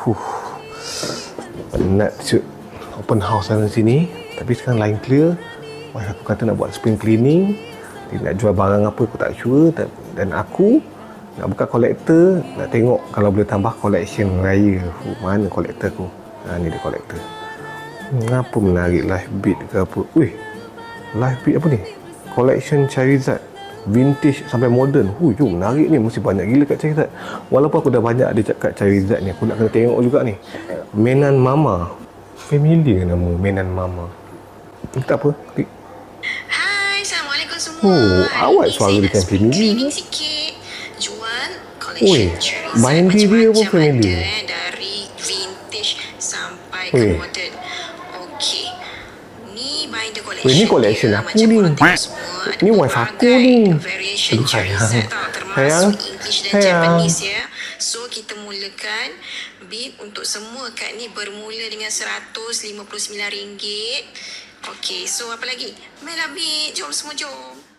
Huh. Penat siut open house sana sini. Tapi sekarang lain clear. Wife aku kata nak buat spring cleaning. Dia nak jual barang apa aku tak sure. Dan aku nak buka kolektor. Nak tengok kalau boleh tambah collection raya. Huh, mana kolektor aku? Ha, ni dia kolektor. Kenapa menarik live beat ke apa? Wih, live beat apa ni? Collection Charizard. Vintage sampai modern. Hui, jom menarik ni. Mesti banyak gila kat Charizard. Walaupun aku dah banyak ada kat Charizard ni. Aku nak kena tengok juga ni. Menan Mama. Familiar nama Menan Mama. Tak apa. Hai, Assalamualaikum semua. Oh, awak suara nak kan familiar. cleaning sikit. Jual collection Oi, Charizard binder dia pun familiar. ada, eh, Dari vintage sampai Oi. ke modern. Okey. Ni binder collection. Weh, ni collection dia. aku Macam ni. korang tengok semua, ada Ni wife aku ni. Aduh, sayang. Sayang. Sayang. Ya. So kita mulakan bid untuk semua kad ni bermula dengan RM159. Okey, so apa lagi? Mela bid, jom semua jom.